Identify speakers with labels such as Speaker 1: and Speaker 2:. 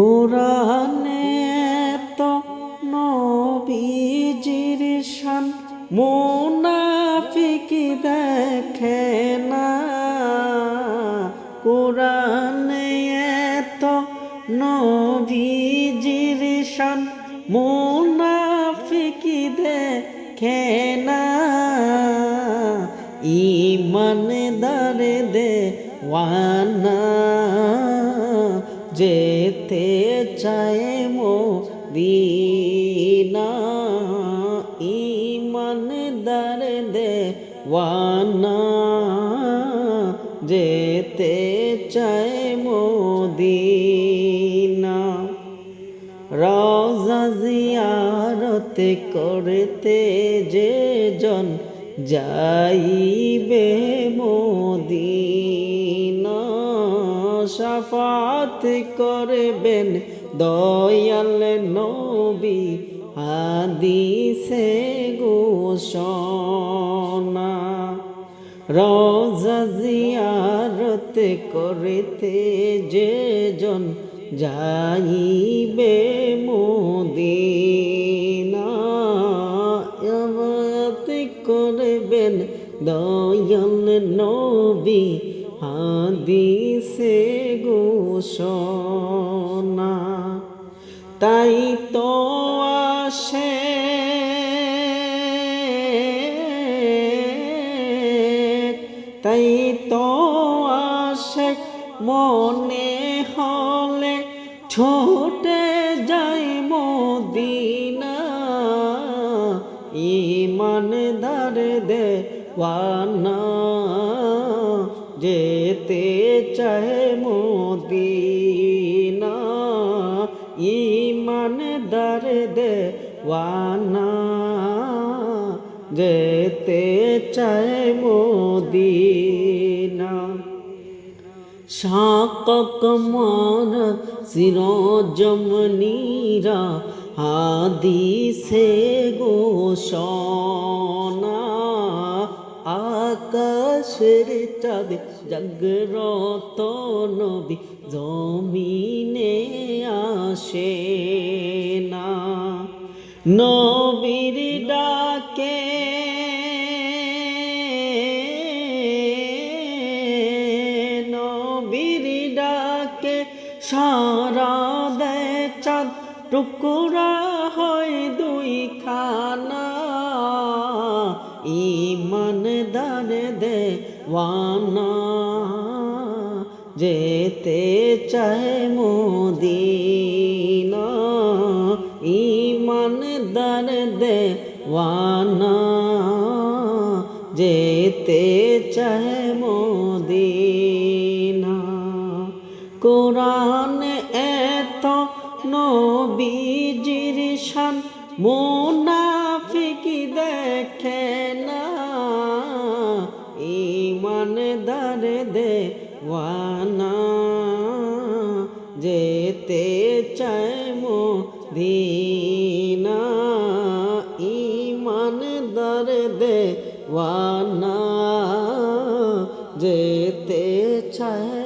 Speaker 1: কোরআনে তো নবীজির শান, মুনাফিক দেখে না। কোরআনে তো নবীজির শান, মুনাফিক দেখে না। ইমানদার দে ওয়ানা। যেতে চায় মোদিনা। ইমানদার দে ওয়ানা যেতে চায় মোদিনা। রোজা জিয়ারত করতে যে জন যাইবে মোদিনা। সাফাত করবেন, দয়াল নবী হাদিসে ঘোষণা। রোজা জিয়ারত করিতে যে জন যাইবে মোদিনা করবেন দয়াল নবী হাদিসে ঘোষণা, তাই তো আসে। তাই তো আসে, মনে হলে ছোটে যাই মদিনা। ইমানদার দে ওয়ানা যেতে চায় মদিনা ইমানদার দে ওয়ানা যেতে চায় মদিনা শাকক মার সিরজমনীরা হাদিসে গোষণা আকাশের চাঁদ জাগ্রত নবী জমিনে আসে না। নবীর ডাকে নবীর ডাকে সারা দেয় চাঁদ টুকুরা হয় দুই খানা ইমান দার দে যেতে চায় মোদিনা ইমান দার দে যেতে চায় মোদিনা। কোরআন এত নবীজির শান, মুনাফিক দেখে না। ইমানদার দে ওয়ানা যেতে দিনা ইমান ইমানদার দে ওয়ানা যেতে চায়